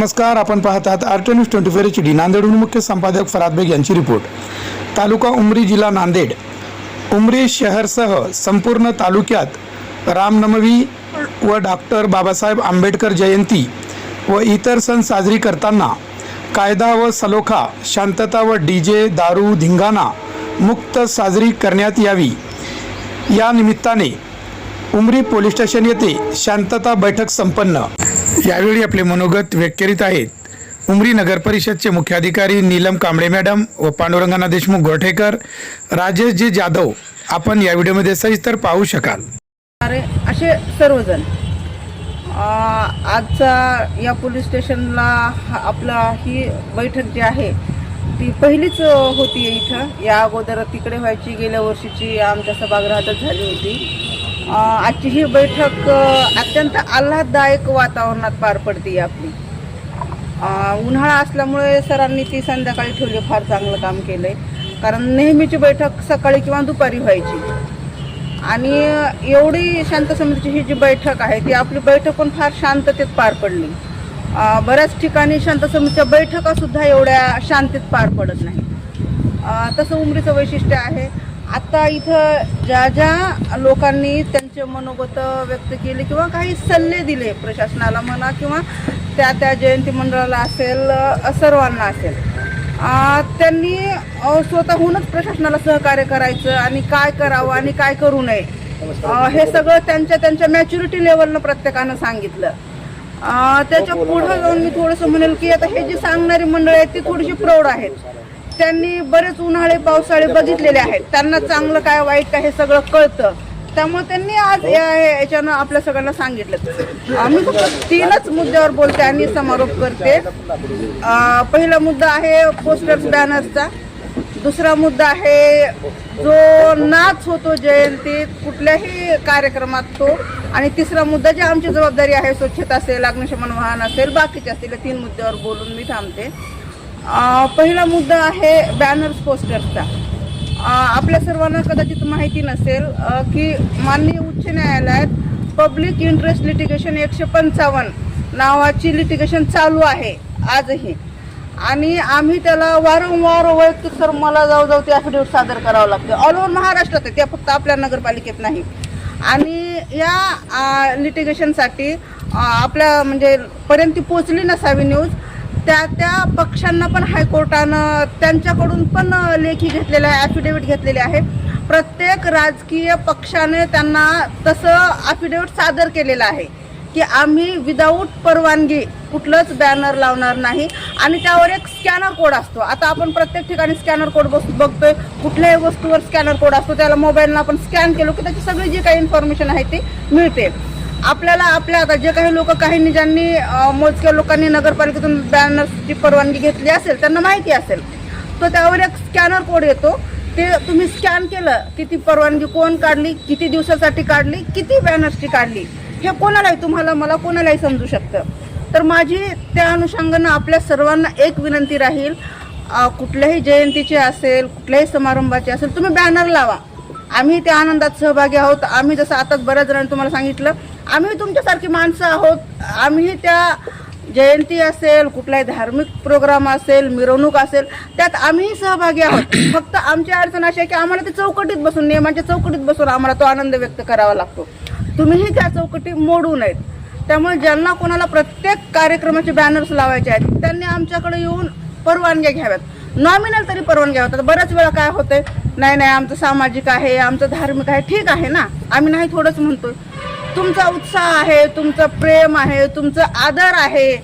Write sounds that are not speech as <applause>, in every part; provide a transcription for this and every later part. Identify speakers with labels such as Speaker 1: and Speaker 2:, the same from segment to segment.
Speaker 1: नमस्कार आपण पाहत आहात art news twenty four H D. नांदेडहून मुख्य संपादक फराद बेग यांची रिपोर्ट. तालुका उमरी जिल्हा नांदेड. उमरी शहरसह संपूर्ण तालुक्यात रामनवमी व डॉक्टर बाबासाहेब आंबेडकर जयंती व इतर सण साजरी करताना कायदा व सलोखा शांतता व डी जे दारू धिंगाणा मुक्त साजरी करण्यात यावी. या निमित्ताने उमरी पोलीस स्टेशन येथे शांतता बैठक संपन्न. यावेळी आपले मनोगत व्यक्त करीत आहेत. उमरी नगर परिषदचे मुख्याधिकारी नीलम कांबळे मॅडम व पांडुरंगाना देशमुख गोठेकर राजेश जी जाधव आपण या व्हिडिओमध्ये सविस्तर पाहू शकाल.
Speaker 2: अरे असे सर्वजण. आजचा या पोलीस स्टेशनला हा- आपला ही बैठक जी आहे ती पहिलीच होती इथं. या अगोदर तिकडे व्हायची गेल्या वर्षीची आमच्या सभागृहातच झाली होती. आजची ही बैठक अत्यंत आल्हाददायक वातावरणात पार पडते आपली. उन्हाळा असल्यामुळे सरांनी ती संध्याकाळी ठेवली फार चांगलं काम केलंय. कारण नेहमीची बैठक सकाळी किंवा दुपारी व्हायची. आणि एवढी शांत समितीची ही जी बैठक आहे ती आपली बैठक पण फार शांततेत पार पडली. बऱ्याच ठिकाणी शांत समितीच्या बैठका सुद्धा एवढ्या शांतीत पार पडत नाही तसं उमरीचं वैशिष्ट्य आहे. आता इथं ज्या ज्या लोकांनी त्यांचे मनोगत व्यक्त केले किंवा काही सल्ले दिले प्रशासनाला म्हणा किंवा त्या त्या जयंती मंडळाला असेल सर्वांना असेल त्यांनी स्वतःहूनच प्रशासनाला सहकार्य करायचं आणि काय करावं आणि काय करू नये हे सगळं त्यांच्या त्यांच्या मॅच्युरिटी लेवलनं प्रत्येकानं सांगितलं. त्याच्या पुढं जाऊन मी थोडंसं म्हणेल की आता हे जी सांगणारी मंडळी आहेत ती थोडीशी प्रौढ आहेत. त्यांनी बरेच उन्हाळे पावसाळे बघितलेले आहेत. त्यांना चांगलं काय वाईट काय हे सगळं कळतं. त्यामुळे त्यांनी आज या याच्यानं आपल्या सगळ्यांना सांगितलं. आम्ही फक्त तीनच मुद्द्यावर बोलते आणि समारोप करते. अं, पहिला मुद्दा आहे पोस्टर्स बॅनर्सचा दुसरा मुद्दा आहे जो नाच होतो जयंतीत कुठल्याही कार्यक्रमात तो. आणि तिसरा मुद्दा जी आमची जबाबदारी आहे स्वच्छता असेल अग्निशमन वाहन असेल बाकीचे असतील या तीन मुद्द्यावर बोलून मी थांबते. पहिला मुद्दा आहे बॅनर्स पोस्टर्सचा आपल्या सर्वांना कदाचित माहिती नसेल की माननीय उच्च न्यायालयात पब्लिक इंटरेस्ट लिटिगेशन एकशे पंचावन्न नावाची लिटिगेशन चालू आहे आजही. आणि आम्ही त्याला वारंवार वैयक्तिक सर मला जाऊ जाऊ ते ॲफिडेविट सादर करावं लागतं. ऑल ओव्हर महाराष्ट्रात आहे त्या फक्त आपल्या नगरपालिकेत नाही. आणि या लिटिगेशनसाठी आपल्या म्हणजे पर्यंत पोचली नसावी न्यूज त्या त्या पक्षांना पण हायकोर्टानं त्यांच्याकडून पण लेखी घेतलेला आहे ॲफिडेविट घेतलेले आहे. प्रत्येक राजकीय पक्षाने त्यांना तसं ॲफिडेविट सादर केलेलं आहे की आम्ही विदाऊट परवानगी कुठलंच बॅनर लावणार नाही. आणि त्यावर एक स्कॅनर कोड असतो. आता आपण प्रत्येक ठिकाणी स्कॅनर कोड बस बघतोय कुठल्याही वस्तूवर स्कॅनर कोड असतो. त्याला मोबाईलला आपण स्कॅन केलो की त्याची सगळी जी काही इन्फॉर्मेशन आहे ती मिळते. आपल्याला आपल्या आता जे काही लोक काही ज्यांनी मोजक्या लोकांनी नगरपालिकेतून बॅनर्सची परवानगी घेतली असेल त्यांना माहिती असेल. तो त्यावर एक स्कॅनर कोड येतो. ते तुम्ही स्कॅन केलं किती परवानगी कोण काढली किती दिवसासाठी काढली किती बॅनर्सची काढली हे कोणालाही तुम्हाला मला कोणालाही समजू शकतं. तर माझी त्या अनुषंगानं आपल्या सर्वांना एक विनंती राहील कुठल्याही जयंतीची असेल कुठल्याही समारंभाची असेल तुम्ही बॅनर लावा. आम्ही त्या आनंदात सहभागी आहोत. आम्ही जसं आताच बऱ्याच जणांनी तुम्हाला सांगितलं आम्ही तुमच्यासारखी माणसं आहोत. आम्ही त्या जयंती असेल कुठलाही धार्मिक प्रोग्राम असेल मिरवणूक असेल त्यात आम्हीही सहभागी आहोत. <clears throat> फक्त आमची अडचण अशी आहे की आम्हाला ते चौकटीत बसून नियमांच्या चौकटीत बसून आम्हाला तो आनंद व्यक्त करावा लागतो. तुम्हीही त्या चौकटी मोडू नयेत. त्यामुळे ज्यांना कोणाला प्रत्येक कार्यक्रमाचे बॅनर्स लावायचे आहेत त्यांनी आमच्याकडे येऊन परवानग्या घ्याव्यात. नॉमिनल तरी परवानग्या आता बऱ्याच वेळा काय होतंय नाही नाही आमचं सामाजिक आहे आमचं धार्मिक आहे ठीक आहे ना? आम्ही नाही थोडंच म्हणतोय. तुमचा उत्साह आहे तुमचं प्रेम आहे तुमचं आदर आहे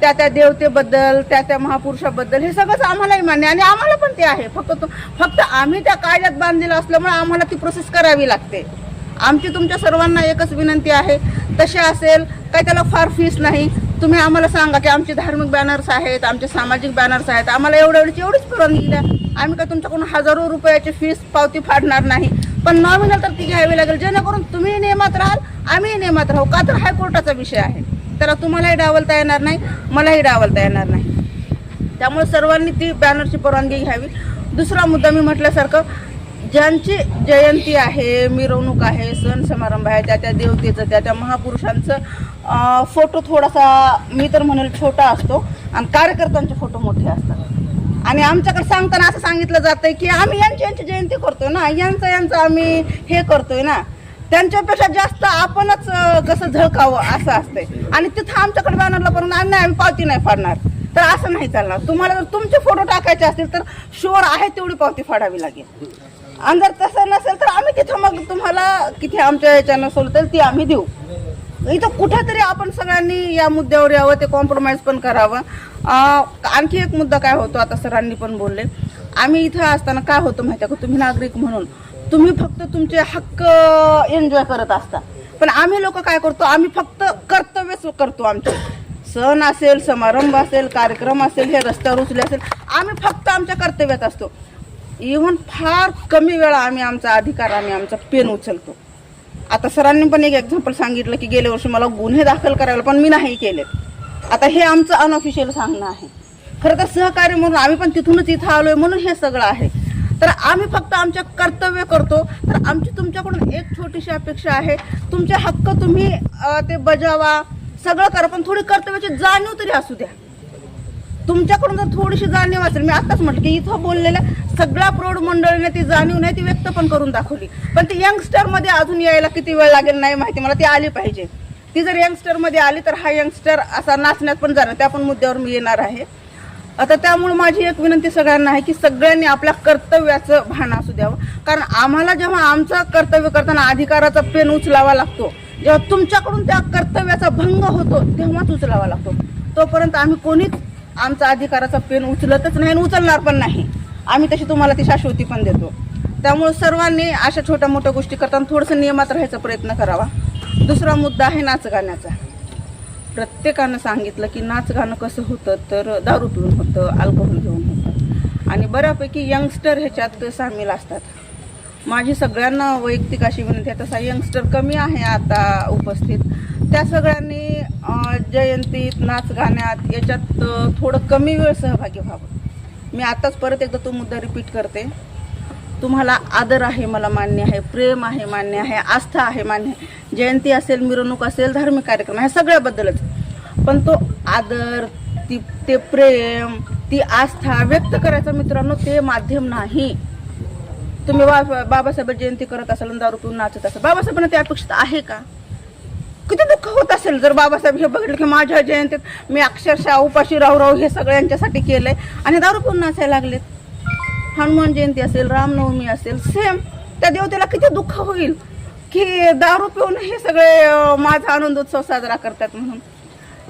Speaker 2: त्या त्या देवतेबद्दल त्या त्या महापुरुषाबद्दल हे सगळंच आम्हालाही मान्य आणि आम्हाला पण ते आहे. फक्त फक्त आम्ही त्या कायद्यात बांधलेलं असल्यामुळे आम्हाला ती प्रोसेस करावी लागते. आमची तुमच्या सर्वांना एकच विनंती आहे. तसे असेल काही त्याला फार फीस नाही. तुम्ही आम्हाला सांगा की आमचे धार्मिक बॅनर्स आहेत आमचे सामाजिक बॅनर्स आहेत. आम्हाला एवढ्या एवढीची एवढीच परवानगी द्या आम्ही काय तुमच्याकडून हजारो रुपयाची फीस पावती फाडणार नाही. पण नॉमिनल तर ती घ्यावी लागेल. जेणेकरून तुम्ही नियमात राहाल आम्ही नियमात राहू का तर हायकोर्टाचा विषय आहे. त्याला तुम्हालाही डावलता येणार नाही मलाही डावलता येणार नाही. त्यामुळे सर्वांनी ती बॅनरची परवानगी घ्यावी. दुसरा मुद्दा मी म्हटल्यासारखं ज्यांची जयंती आहे मिरवणूक आहे सण समारंभ आहे त्या त्या देवतेचं त्या त्या महापुरुषांचं फोटो थोडासा मी तर म्हणेल छोटा असतो आणि कार्यकर्त्यांचे फोटो मोठे असतात. आणि आमच्याकडे सांगताना असं सांगितलं जातं की आम्ही यांची यांची जयंती करतोय ना यांचं यांचं आम्ही हे करतोय ना. त्यांच्यापेक्षा जास्त आपणच कसं झळकावं असं असतंय. आणि तिथं आमच्याकडे बॅनरला पण नाही आम्ही पावती नाही फाडणार. तर असं नाही चालणार. तुम्हाला जर तुमचे फोटो टाकायचे असतील तर शुअर आहे तेवढी पावती फाडावी लागेल. आणि जर तसं नसेल तर आम्ही तिथं मग तुम्हाला किती आमच्या याच्यानं सोडतील ती आम्ही देऊ. इथं कुठेतरी आपण सगळ्यांनी या मुद्द्यावर यावं ते कॉम्प्रोमाइज पण करावं. आणखी एक मुद्दा काय होतो आता सरांनी पण बोलले. आम्ही इथं असताना काय होतं माहिती आहे का? तुम्ही नागरिक म्हणून तुम्ही फक्त तुमचे हक्क एन्जॉय करत असता. पण आम्ही लोक काय करतो? आम्ही फक्त कर्तव्यच करतो आमचे. सण असेल समारंभ असेल कार्यक्रम असेल हे रस्त्यावर उचले असेल आम्ही फक्त आमच्या कर्तव्यात असतो. इव्हन फार कमी वेळा आम्ही आमचा अधिकार आम्ही आमचा पेन उचलतो. आता सरांनी पण एक एक्झाम्पल सांगितलं की गेल्या वर्षी मला गुन्हे दाखल करायला पण मी नाही केले आता हे आमचं अनऑफिशियल सांगणं आहे. खरं तर सहकार्य म्हणून आम्ही पण तिथूनच इथं आलोय म्हणून हे सगळं आहे. तर आम्ही फक्त आमचे कर्तव्य करतो. तर आमची तुमच्याकडून एक छोटीशी अपेक्षा आहे. तुमचे हक्क तुम्ही ते बजावा. सगळं करा पण थोडी कर्तव्याची जाणीव तरी असू द्या. तुमच्याकडून जर थोडीशी जाणीव असेल मी आताच म्हटलं की इथं बोललेल्या सगळ्या प्रौढ मंडळीने ती जाणीव नाही ती व्यक्त पण करून दाखवली. पण ती यंगस्टरमध्ये अजून यायला किती वेळ लागेल नाही माहिती मला ती आली पाहिजे. ती जर यंगस्टरमध्ये आली तर हा यंगस्टर असा नाचण्यात पण जाणार त्या पण मुद्द्यावर मी येणार आहे. आता त्यामुळे माझी एक विनंती सगळ्यांना आहे की सगळ्यांनी आपल्या कर्तव्याचं भान असू द्यावं. कारण आम्हाला जेव्हा आमचं कर्तव्य करताना अधिकाराचा पेन उचलावा लागतो जेव्हा तुमच्याकडून त्या कर्तव्याचा भंग होतो तेव्हाच उचलावा लागतो. तोपर्यंत आम्ही कोणीच आमचा अधिकाराचा पेन उचलतच नाही आणि उचलणार पण नाही. आम्ही तशी तुम्हाला ती शाश्वती पण देतो. त्यामुळे सर्वांनी अशा छोट्या मोठ्या गोष्टी करताना थोडंसं नियमात राहायचा प्रयत्न करावा. दुसरा मुद्दा आहे नाच गाण्याचा प्रत्येकानं सांगितलं की नाच गाणं कसं होतं तर दारू पिऊन होतं अल्कोहोल घेऊन होतं. आणि बऱ्यापैकी यंगस्टर ह्याच्यात सामील असतात. माझी सगळ्यांना वैयक्तिक अशी विनंती आहे तसा यंगस्टर कमी आहे आता उपस्थित. त्या सगळ्यांनी जयंतीत नाच गाण्यात याच्यात थोडं कमी वेळ सहभागी व्हावं. मी आताच परत एकदा तो मुद्दा रिपीट करते. तुम्हाला आदर आहे मला मान्य आहे प्रेम आहे मान्य आहे आस्था आहे मान्य आहे. जयंती असेल मिरवणूक असेल धार्मिक कार्यक्रम ह्या सगळ्याबद्दलच. पण तो आदर ती ते प्रेम ती आस्था व्यक्त करायचा मित्रांनो ते माध्यम नाही. तुम्ही बा बाबासाहेब जयंती करत असाल दारू पिऊन नाचत असाल बाबासाहेबांना ते अपेक्षित आहे का? किती दुःख होत असेल जर बाबासाहेब हे बघितलं की माझ्या जयंतीत मी अक्षरशः उपाशी राहू राहू हे सगळ्यांच्यासाठी केलंय आणि दारू पिऊन नाचायला लागलेत. हनुमान जयंती असेल रामनवमी असेल सेम त्या देवतेला किती दुःख होईल? की दारू पिऊन हे सगळे माझा माझा आनंदोत्सव साजरा करतात म्हणून.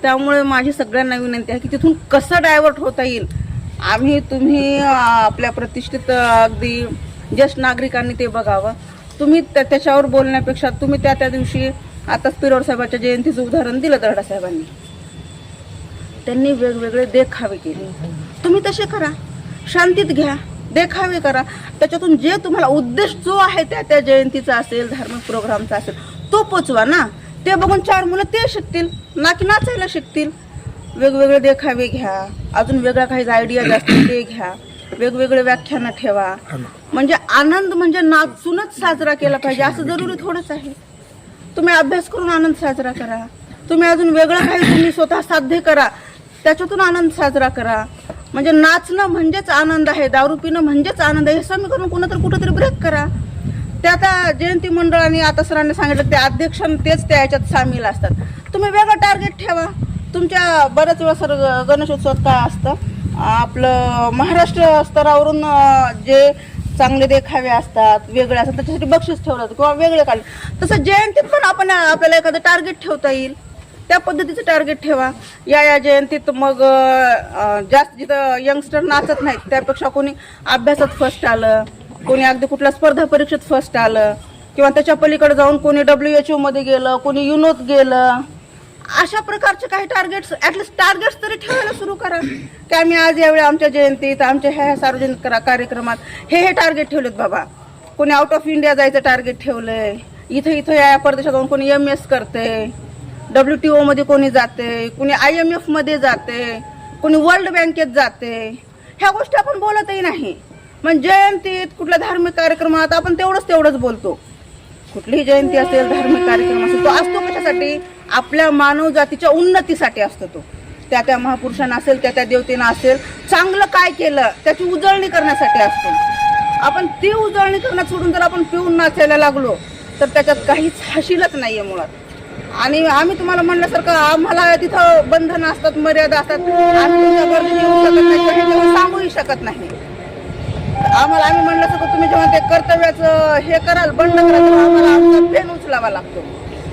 Speaker 2: त्यामुळे माझी सगळ्यांना विनंती आहे की तिथून कसं डायव्हर्ट होता येईल? आम्ही तुम्ही आपल्या प्रतिष्ठित अगदी ज्येष्ठ नागरिकांनी ते बघावं. तुम्ही त्या- त्याच्यावर बोलण्यापेक्षा तुम्ही त्या त्या दिवशी आताच पिरोड साहेबाच्या जयंतीचं उदाहरण दिलं दर्डा साहेबांनी. त्यांनी वेगवेगळे देखावे केले. तुम्ही तसे करा. शांतीत घ्या. देखावे करा. त्याच्यातून जे तुम्हाला उद्देश जो आहे त्या त्या जयंतीचा असेल धार्मिक प्रोग्रामचा असेल तो पोचवा ना. ते बघून चार मुलं ते शिकतील ना की नाचायला शिकतील. वेगवेगळे देखावे घ्या अजून वेगळ्या काही आयडिया असतील ते घ्या. वेगवेगळे व्याख्यानं ठेवा. म्हणजे आनंद म्हणजे नाचूनच साजरा केला पाहिजे असं जरुरी थोडंच आहे. तुम्ही अभ्यास करून आनंद साजरा करा. तुम्ही अजून वेगळं काही तुम्ही स्वतः साध्य करा त्याच्यातून आनंद साजरा करा. म्हणजे नाचणं म्हणजेच आनंद आहे दारू पिणं म्हणजेच आनंद आहे हे समीकरण कुठं कुठंतरी ब्रेक करा. त्या आता जयंती मंडळाने आता सरांनी सांगितलं ते अध्यक्ष तेच त्या याच्यात सामील असतात. तुम्ही वेगळं टार्गेट ठेवा. तुमच्या बऱ्याच वेळा सर गणेशोत्सवात काय असतं? आपलं महाराष्ट्र स्तरावरून जे चांगले देखावे असतात वेगळे असतात त्याच्यासाठी बक्षीस ठेवलं जातं किंवा वेगळे काढले. तसं जयंतीत पण आपण आपल्याला एखादं टार्गेट ठेवता येईल. त्या पद्धतीचं टार्गेट ठेवा. या या जयंतीत मग जास्त जिथं यंगस्टर नाचत नाहीत त्यापेक्षा कोणी अभ्यासात फर्स्ट आलं कोणी अगदी कुठल्या स्पर्धा परीक्षेत फर्स्ट आलं किंवा त्याच्या पलीकडे जाऊन कोणी डब्ल्यू एच मध्ये गेलं कोणी युनोत गेलं अशा प्रकारचे काही टार्गेट्स ॲटलीस्ट टार्गेट्स तरी ठेवायला सुरू करा. की आम्ही आज यावेळी आमच्या जयंतीत आमच्या ह्या ह्या सार्वजनिक कार्यक्रमात हे हे टार्गेट ठेवलेत बाबा. कोणी आउट ऑफ इंडिया जायचं टार्गेट ठेवलंय इथं इथं या परदेशात जाऊन कोणी एम एस करते डब्ल्यू टी ओमध्ये कोणी जाते कोणी आय एम एफमध्ये जाते कोणी वर्ल्ड बँकेत जाते ह्या गोष्टी आपण बोलतही नाही. मग जयंतीत कुठल्या धार्मिक कार्यक्रमात आपण तेवढंच तेवढंच बोलतो. कुठलीही जयंती असेल धार्मिक कार्यक्रम असेल तो असतो कशासाठी? आपल्या मानव जातीच्या उन्नतीसाठी असतो तो. त्या त्या महापुरुषांना असेल त्या त्या देवतेनं असेल चांगलं काय केलं त्याची उजळणी करण्यासाठी असतो. आपण ती उजळणी करणं सोडून जर आपण पिऊन नाचायला लागलो तर त्याच्यात काहीच हशीलच नाहीये मुळात. आणि आम्ही तुम्हाला म्हणल्यासारखं आम्हाला तिथं बंधनं असतात मर्यादा असतात. आम्ही तुमच्या येऊ शकत नाही सांगूही शकत नाही. आम्हाला आम्ही म्हणलं सगळं तुम्ही जेव्हा ते कर्तव्याचं हे कराल बंड कराल तेव्हा आम्हाला आमचा पेन उचलावा लागतो.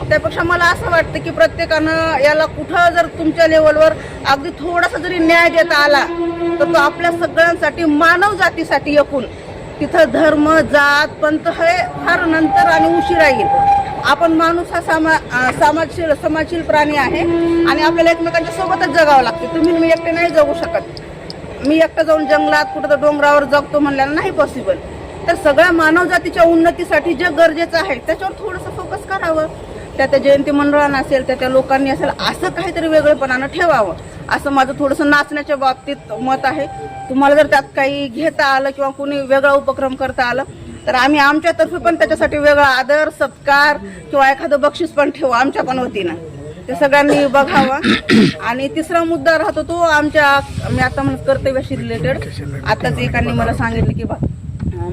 Speaker 2: त्यापेक्षा मला असं वाटतं की प्रत्येकानं याला कुठं जर तुमच्या लेवलवर अगदी थोडासा जरी न्याय देता आला तर तो आपल्या सगळ्यांसाठी मानव जातीसाठी एकूण. तिथं धर्म जात पंत हे फार नंतर आणि उशिरा येईल. आपण माणूस हा सामा समाजशील समाजशील प्राणी आहे आणि आपल्याला एकमेकांच्या सोबतच जगावं लागते. तुम्ही मी एकटे नाही जगू शकत. मी एकटं जाऊन जंगलात कुठं तर डोंगरावर जगतो म्हणल्याला नाही पॉसिबल तर सगळ्या मानवजातीच्या उन्नतीसाठी जे गरजेचं आहे त्याच्यावर थोडंसं फोकस करावं. त्या त्या जयंती मंडळानं असेल त्या त्या लोकांनी असेल असं काहीतरी वेगळेपणानं ठेवावं. असं माझं थोडंसं नाचण्याच्या बाबतीत मत आहे. तुम्हाला जर त्यात काही घेता आलं किंवा कोणी वेगळा उपक्रम करता आलं तर आम्ही आमच्यातर्फे पण त्याच्यासाठी वेगळा आदर सत्कार किंवा एखादं बक्षीस पण ठेवू आमच्या पण वतीनं. ते सगळ्यांनी बघावा. आणि तिसरा मुद्दा राहतो तो आमच्या मी आता म्हणत कर्तव्याशी रिलेटेड आताच एकांनी मला सांगितलं की बा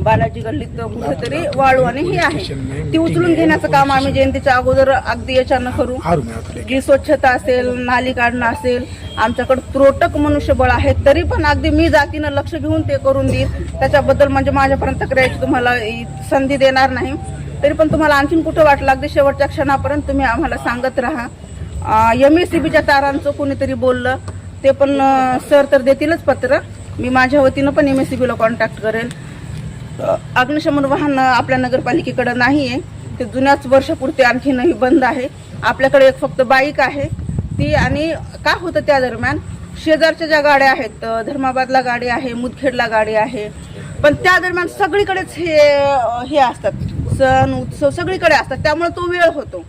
Speaker 2: बालाजी गल्लीत कुठेतरी वाळू आणि ही आहे. ती उचलून घेण्याचं काम आम्ही जयंतीच्या अगोदर अगदी याच्यानं करू. जी स्वच्छता असेल नाली काढणं असेल आमच्याकडे त्रोटक मनुष्यबळ आहे तरी पण अगदी मी जातीनं लक्ष घेऊन ते करून देईल त्याच्याबद्दल म्हणजे माझ्यापर्यंत करायची तुम्हाला संधी देणार नाही. तरी पण तुम्हाला आणखीन कुठं वाटलं? अगदी शेवटच्या क्षणापर्यंत तुम्ही आम्हाला सांगत राहा. एम एस सी बीच्या तारांचं कोणीतरी बोललं ते पण सर तर देतीलच पत्र. मी माझ्या वतीनं पण एम एस सी बीला कॉन्टॅक्ट करेल. अग्निशमन वाहन आपल्या नगरपालिकेकडं नाही आहे ते जुन्याच वर्षापुरते आणखीनही बंद आहे. आपल्याकडे एक फक्त बाईक आहे. ती आणि का होतं त्या दरम्यान? शेजारच्या ज्या गाड्या आहेत धर्माबादला गाडी आहे मुदखेडला गाडी आहे. पण त्या दरम्यान सगळीकडेच हे हे असतात. सण उत्सव सगळीकडे असतात. त्यामुळे तो वेळ होतो.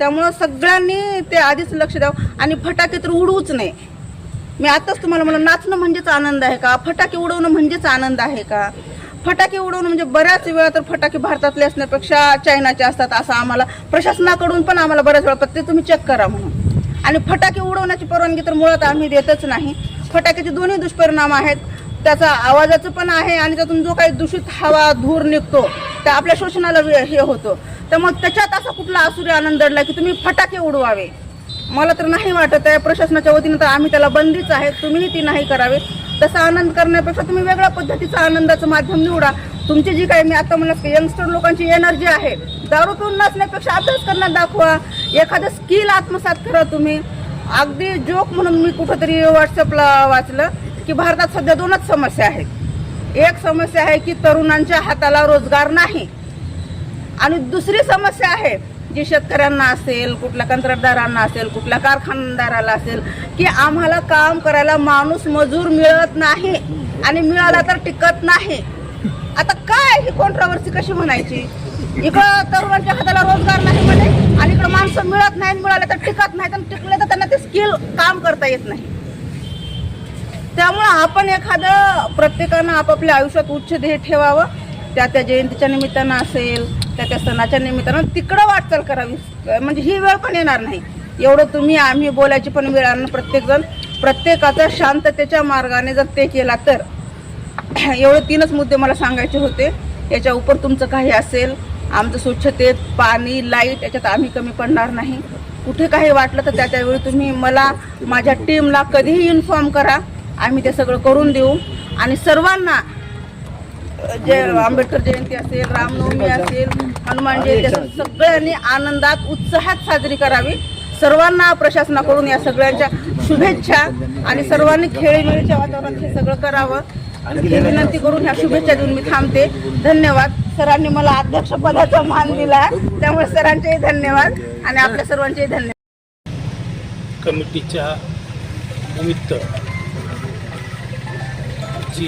Speaker 2: त्यामुळं सगळ्यांनी ते आधीच लक्ष द्यावं. आणि फटाके तर उडवूच नये मी आताच तुम्हाला म्हणलं नाचणं म्हणजेच आनंद आहे का? फटाके उडवणं म्हणजेच आनंद आहे का? फटाके उडवणं म्हणजे बऱ्याच वेळा तर फटाके भारतातले असण्यापेक्षा चायनाचे असतात असं आम्हाला प्रशासनाकडून पण आम्हाला बऱ्याच वेळा ते तुम्ही चेक करा म्हणून. आणि फटाके उडवण्याची परवानगी तर मुळात आम्ही देतच नाही. फटाक्याचे दोन्ही दुष्परिणाम आहेत. त्याचा आवाजाचं पण आहे आणि त्यातून जो काही दूषित हवा धूर निघतो त्या आपल्या शोषणाला वे- हे होतं. त्यामुळे त्याच्यात असा कुठला आसुरी आनंद अडला की तुम्ही फटाके उडवावे? मला तर नाही वाटत आहे. प्रशासनाच्या वतीनं तर आम्ही त्याला बंदीच आहे. तुम्हीही ती नाही करावे. तसा आनंद करण्यापेक्षा तुम्ही वेगळ्या पद्धतीचा आनंदाचं माध्यम निवडा. तुमची जी काही मी आता म्हणलं यंगस्टर लोकांची एनर्जी आहे दारू पिऊन नसण्यापेक्षा अभ्यास करण्यात दाखवा. एखादं स्किल आत्मसात करा तुम्ही. अगदी जोक म्हणून मी कुठंतरी व्हॉट्सअपला वाचलं. की भारतात सध्या दोनच समस्या आहेत. एक समस्या आहे की तरुणांच्या हाताला रोजगार नाही. आणि दुसरी समस्या आहे जी शेतकऱ्यांना असेल कुठल्या कंत्राटदारांना असेल कुठल्या कारखानदाराला असेल की आम्हाला काम करायला माणूस मजूर मिळत नाही आणि मिळाला तर टिकत नाही. आता काय ही कॉन्ट्रावर्सी कशी म्हणायची? इकडं तरुणांच्या हाताला रोजगार नाही म्हणे आणि इकडं माणसं मिळत नाही मिळाले तर टिकत नाही तर टिकले तर त्यांना ते स्किल काम करता येत नाही. त्यामुळं आपण एखादं प्रत्येकानं आपापल्या आयुष्यात उच्च ध्येय ठेवावं. त्या त्या जयंतीच्या निमित्तानं असेल त्या त्या सणाच्या निमित्तानं तिकडं वाटचाल करावी. म्हणजे ही वेळ पण येणार नाही. एवढं तुम्ही आम्ही बोलायची पण वेळ आणणं प्रत्येकजण प्रत्येकाचा शांततेच्या मार्गाने जर ते केला तर. <clears throat> एवढे तीनच मुद्दे मला सांगायचे होते. याच्या उपर तुमचं काही असेल आमचं स्वच्छतेत पाणी लाइट याच्यात आम्ही कमी पडणार नाही. कुठे काही वाटलं तर त्या त्यावेळी तुम्ही मला माझ्या टीमला कधीही इन्फॉर्म करा. आम्ही ते सगळं करून देऊ. आणि सर्वांना जे आंबेडकर जयंती असेल रामनवमी असेल हनुमान जयंती असेल सगळ्यांनी आनंदात उत्साहात साजरी करावी. सर्वांना प्रशासनाकडून या सगळ्यांच्या शुभेच्छा आणि सर्वांनी खेळीमेळीच्या वातावरणात हे सगळं करावं. ही विनंती करून ह्या शुभेच्छा देऊन मी थांबते. धन्यवाद. सरांनी मला अध्यक्ष पदाचा मान दिला त्यामुळे सरांचेही धन्यवाद आणि आपल्या सर्वांचेही धन्यवाद.
Speaker 3: कमिटीच्या निमित्त जी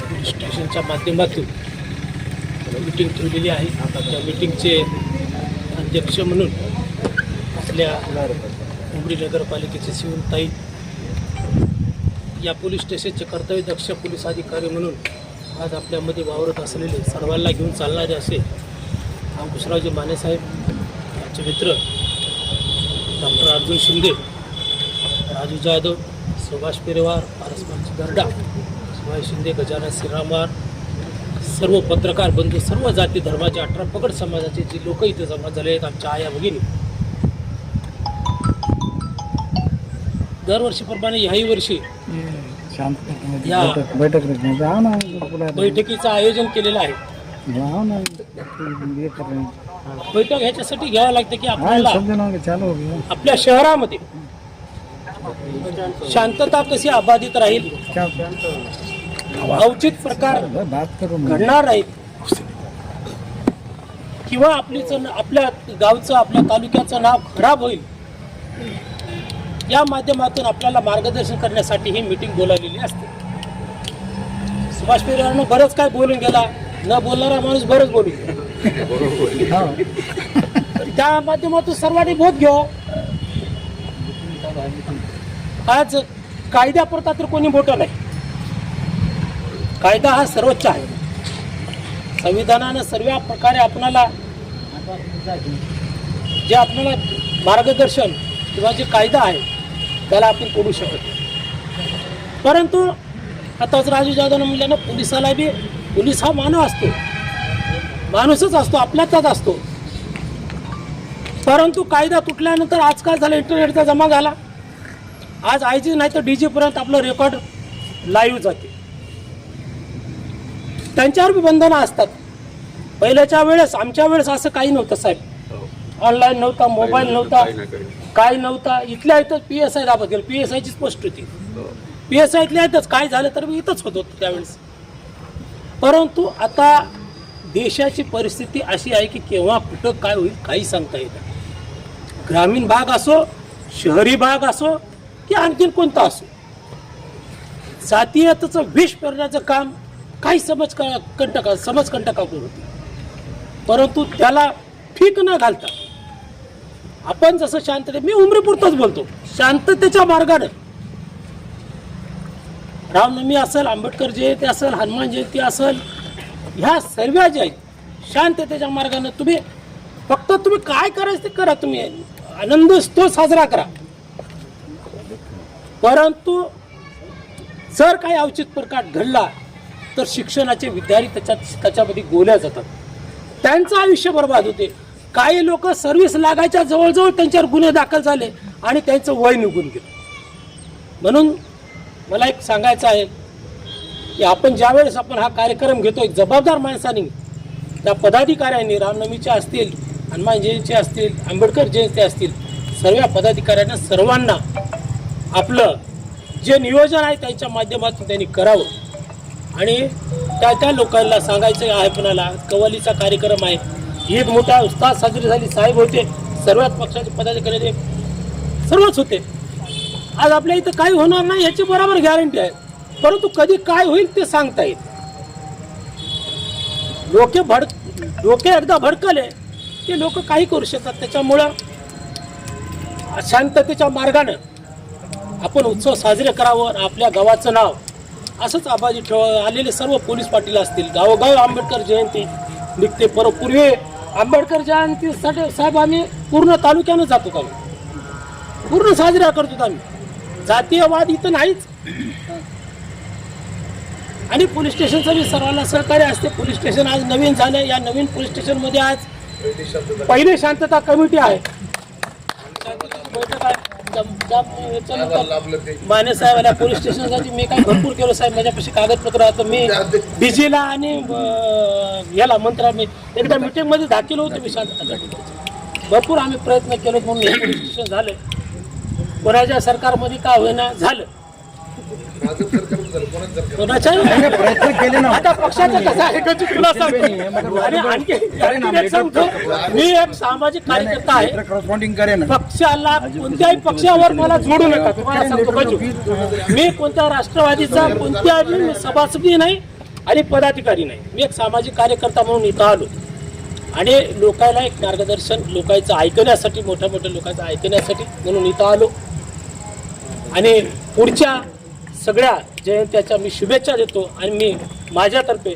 Speaker 3: पोलीस स्टेशनच्या माध्यमातून मीटिंग ठेवलेली आहे. आता त्या मीटिंगचे अध्यक्ष म्हणून आपल्या उमरी नगरपालिकेचे शिवताई या पोलीस स्टेशनचे कर्तव्यदक्ष पोलीस अधिकारी म्हणून आज आपल्यामध्ये वावरत असलेले सर्वांना घेऊन चालणारे असे अंकुशरावजी मानेसाहेब यांचे मित्र डॉक्टर अर्जुन शिंदे राजू जाधव सुभाष पेरेवार पारसमानजी गरडा सुभाष शिंदे गजानन श्रीरामवार. सर्व पत्रकार बंधू सर्व जाती धर्माचे अठरा पकड समाजाचे जे लोक इथे जमा झाले आहेत आमच्या आया भगिनी. दरवर्षीप्रमाणे ह्याही वर्षी या
Speaker 4: बैठक
Speaker 3: बैठकीचं आयोजन केलेलं आहे. बैठक ह्याच्यासाठी घ्यावं लागतं की आपल्याला आपल्या शहरामध्ये शांतता कशी अबाधित राहील? अवचित प्रकार घडणार नाहीत किंवा आपलीच आपल्या गावचं आपल्या तालुक्याचं नाव खराब होईल. या माध्यमातून आपल्याला मार्गदर्शन करण्यासाठी ही मीटिंग बोलावलेली असते. सुभाष पेरेवारनं बरंच काय बोलून गेला. न बोलणारा माणूस बरंच बोलून गेला
Speaker 4: हाँ.
Speaker 3: त्या माध्यमातून सर्वांनी बोध घ्याव. आज कायद्यापुरता तर कोणी मोठं नाही. कायदा हा सर्वोच्च आहे. संविधानानं सर्व प्रकारे आपणाला जे आपल्याला मार्गदर्शन किंवा जे कायदा आहे त्याला आपण तोडू शकत नाही. परंतु आताच राजू जाधवनं म्हणल्यानं पोलिसाला बी पोलीस हा मानव असतो. माणूसच असतो आपल्याचाच असतो. परंतु कायदा तुटल्यानंतर आज काय झालं इंटरनेटचा जमा झाला. आज आय जी नाही तर डी जीपर्यंत आपलं रेकॉर्ड लाईव्ह जाते. त्यांच्यावर बी बंधनं असतात. पहिल्याच्या वेळेस आमच्या वेळेस असं काही नव्हतं साहेब. ऑनलाईन नव्हता मोबाईल नव्हता काय नव्हता. इथल्या इथं पी एस आय दाबत गेलं पी एस आयची पोस्ट होती. पी एस आय इथल्या इथंच काय झालं तर मी इथंच होत होतो त्यावेळेस. परंतु आता देशाची परिस्थिती अशी आहे की केव्हा कुठं काय होईल काही सांगता येत. ग्रामीण भाग असो शहरी भाग असो की आणखीन कोणता असो. जातीयतेचं विष पेरण्याचं काम काही समज कंटका समज कंटकाकडून होती. परंतु त्याला फीक न घालता आपण जसं शांतते मी उमरीपुरतच बोलतो. शांततेच्या मार्गाने. रामनवमी असेल आंबेडकर जयंती असेल हनुमान जयंती असेल ह्या सर्व ज्या आहेत शांततेच्या मार्गाने तुम्ही फक्त तुम्ही काय करायचं ते करा तुम्ही. आनंद तो साजरा करा. परंतु जर काही अवचित प्रकार घडला तर शिक्षणाचे विद्यार्थी त्याच्यात त्याच्यामध्ये गोल्या जातात. त्यांचं आयुष्य बर्बाद होते. काही लोक सर्व्हिस लागायच्या जवळजवळ त्यांच्यावर गुन्हे दाखल झाले आणि त्यांचं वय निघून गेलं. म्हणून मला एक सांगायचं आहे की आपण ज्यावेळेस आपण हा कार्यक्रम घेतो एक जबाबदार माणसाने त्या पदाधिकाऱ्यांनी रामनवमीचे असतील हनुमान जयंती असतील आंबेडकर जयंती असतील सर्व पदाधिकाऱ्यांना सर्वांना आपलं जे नियोजन आहे त्यांच्या माध्यमातून त्यांनी करावं. आणि त्या त्या लोकांना सांगायचं आहे कुणाला? कवालीचा कार्यक्रम आहे. ईद मोठा उत्साह साजरी झाली साहेब होते सर्वात पक्षाचे पदाधिकारी सर्वच होते. आज आपल्या इथं काही होणार नाही याची बरोबर गॅरंटी आहे. परंतु कधी काय होईल ते सांगता येईल डोके भड डोके एकदा भडकले की लोक काही करू शकतात. त्याच्यामुळं शांततेच्या मार्गानं आपण उत्सव साजरे करावं आपल्या गावाचं नाव असंच आबाजी ठेव आलेले सर्व पोलीस पाटील असतील. गावोगाव आंबेडकर जयंती निघते. पर पूर्वी आंबेडकर जयंतीसाठी साहेब आम्ही पूर्ण तालुक्यानं जातो आम्ही पूर्ण साजरा करतो आम्ही. जातीयवाद इथं नाहीच. आणि पोलीस स्टेशनचं बी सर्वांना सहकार्य असते. पोलीस स्टेशन आज नवीन झालं या नवीन पोलीस स्टेशनमध्ये आज पहिली शांतता कमिटी आहे बैठक आहे. त्या- त्या- याच्यानंतर माने साहेबांना पोलीस स्टेशनसाठी मी काही भरपूर केलं साहेब. माझ्यापाशी कागदपत्र आता मी डीजीला आणि याला मंत्रा मी एकदा मीटिंगमध्ये दाखल होतो मी शांतता भरपूर आम्ही प्रयत्न केलो. म्हणून हे पोलीस स्टेशन झालं. कोणाच्या सरकारमध्ये का होईना झालं.
Speaker 4: प्रयत्न केले ना
Speaker 3: आता पक्षाचं कसं आहे? त्याची तुला सांगतो. आणि आणखी आणखी एक सांगतो. मी एक सामाजिक कार्यकर्ता आहे. पक्षाला कोणत्याही पक्षावर मला जोडू नका. तुम्हाला सांगतो बजू. मी कोणत्या राष्ट्रवादीचा कोणत्याही मी सभासदी नाही आणि पदाधिकारी नाही. मी एक सामाजिक कार्यकर्ता म्हणून इथं आलो. आणि लोकांना एक मार्गदर्शन लोकांचं ऐकण्यासाठी मोठ्या मोठ्या लोकांचं ऐकण्यासाठी म्हणून इथं आलो. आणि पुढच्या सगळ्या जयंत्याच्या मी शुभेच्छा देतो आणि मी माझ्यातर्फे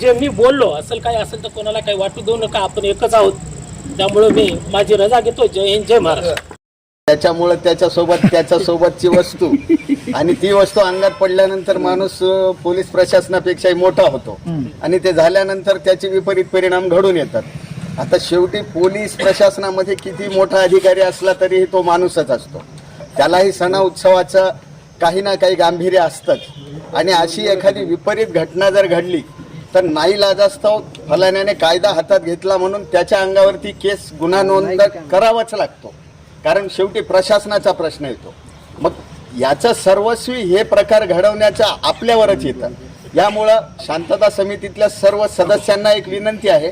Speaker 3: जे मी बोललो असेल काय असेल तर कोणाला काही वाटू देऊ नका आपण एकच आहोत. त्यामुळे मी माझी रजा घेतो. जय हिंद जय महाराष्ट्र.
Speaker 5: त्याच्यामुळं त्याच्यासोबत त्याच्यासोबतची वस्तू. आणि ती वस्तू अंगात पडल्यानंतर माणूस पोलीस प्रशासनापेक्षाही मोठा होतो. आणि ते झाल्यानंतर त्याचे विपरीत परिणाम घडून येतात. आता शेवटी पोलीस प्रशासनामध्ये किती मोठा अधिकारी असला तरीही तो माणूसच असतो. त्यालाही सणा उत्सवाचा काही ना काही गांभीर्य असतंच. आणि अशी एखादी विपरीत घटना जर घडली तर नाही लाजास्तव फलाण्याने कायदा हातात घेतला म्हणून त्याच्या अंगावरती केस गुन्हा नोंद करावाच लागतो. कारण शेवटी प्रशासनाचा प्रश्न येतो. मग याचं सर्वस्वी हे प्रकार घडवण्याच्या आपल्यावरच येतं. यामुळं शांतता समितीतल्या सर्व सदस्यांना एक विनंती आहे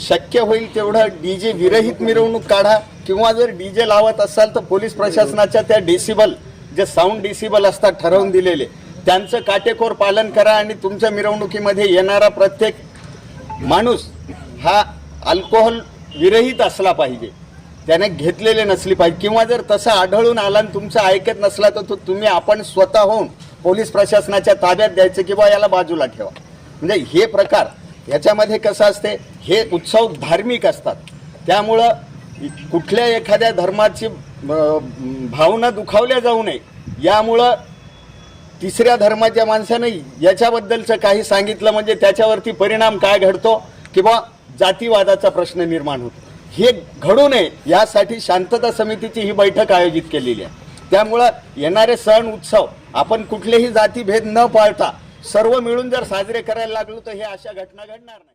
Speaker 5: शक्य होईल तेवढं डी जे विरहित मिरवणूक काढा किंवा जर डी जे लावत असाल तर पोलीस प्रशासनाच्या त्या डेसिबल जे साऊंड डिसिबल असतात ठरवून दिलेले त्यांचं काटेकोर पालन करा आणि तुमच्या मिरवणुकीमध्ये येणारा प्रत्येक माणूस हा अल्कोहोल विरहित असला पाहिजे. त्याने घेतलेले नसली पाहिजे. किंवा जर तसं आढळून आला आणि तुमचं ऐकत नसला तर तो तुम्ही आपण स्वतः होऊन पोलीस प्रशासनाच्या ताब्यात द्यायचं किंवा याला बाजूला ठेवा. म्हणजे हे प्रकार याच्यामध्ये कसं असते हे उत्सव धार्मिक असतात. त्यामुळं कुठल्या एखाद्या धर्माची भावना दुखावल्या जाऊ नये. यामुळं तिसऱ्या धर्माच्या माणसानं याच्याबद्दलचं काही सांगितलं म्हणजे त्याच्यावरती परिणाम काय घडतो किंवा जातीवादाचा प्रश्न निर्माण होतो. हे घडू नये यासाठी शांतता समितीची ही बैठक आयोजित केलेली आहे. त्यामुळं येणारे सण उत्सव आपण कुठलेही जातीभेद न पाळता सर्व मिळून जर साजरे करायला लागलो तर हे अशा घटना घडणार नाही.